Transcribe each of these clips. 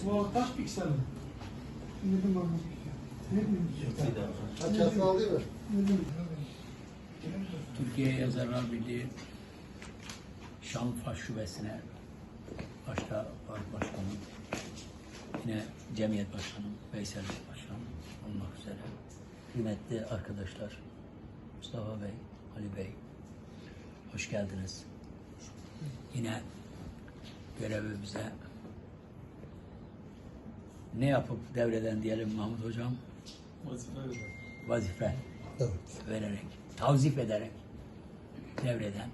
Sıvı kaç piksel mi? Yedim ben. Yedim. Kaç yasal değil mi? Yedim. Türkiye Yazarlar Birliği Şanlıurfa Şubesi'ne başta var başkanım, yine cemiyet başkanım, Veysel Başkanım olmak üzere kıymetli arkadaşlar Mustafa Bey, Ali Bey hoş geldiniz. Yine görevimize ne yapıp devreden diyelim Mahmut Hocam? Vazife Evet. vererek, tavzif ederek devreden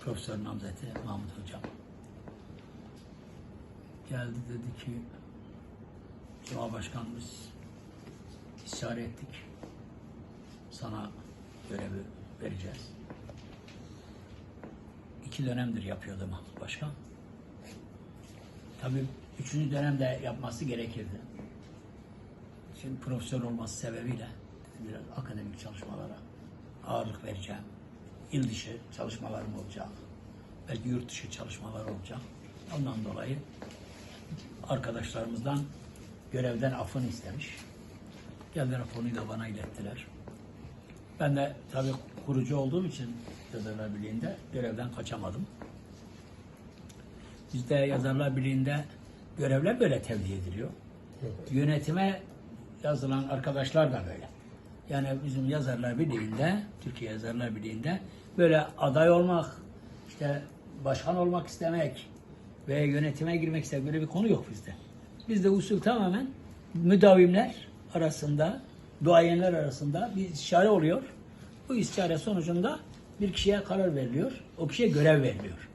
Profesör Namzeti Mahmut Hocam geldi dedi ki Cuma Başkanımız istişare ettik. Sana görevi vereceğiz. İki dönemdir yapıyordu Mahmut Başkan. Tabii üçüncü dönemde yapması gerekirdi. Şimdi profesör olması sebebiyle biraz akademik çalışmalara ağırlık vereceğim. Yıl dışı çalışmalarım olacak. Belki yurt dışı çalışmalar olacak. Ondan dolayı arkadaşlarımızdan görevden affını istemiş. Geldiler konuyu da bana ilettiler. Ben de tabii kurucu olduğum için Yazarlar Birliği'nde görevden kaçamadım. Bizde Yazarlar Birliği'nde görevler böyle tevdi ediliyor. Yönetime yazılan arkadaşlar da böyle. Yani bizim Yazarlar Birliği'nde, Türkiye Yazarlar Birliği'nde böyle aday olmak, işte başkan olmak istemek ve yönetime girmek istemek böyle bir konu yok bizde. Bizde usul tamamen müdavimler arasında, duayenler arasında bir istişare oluyor. Bu istişare sonucunda bir kişiye karar veriliyor. O kişiye görev veriliyor.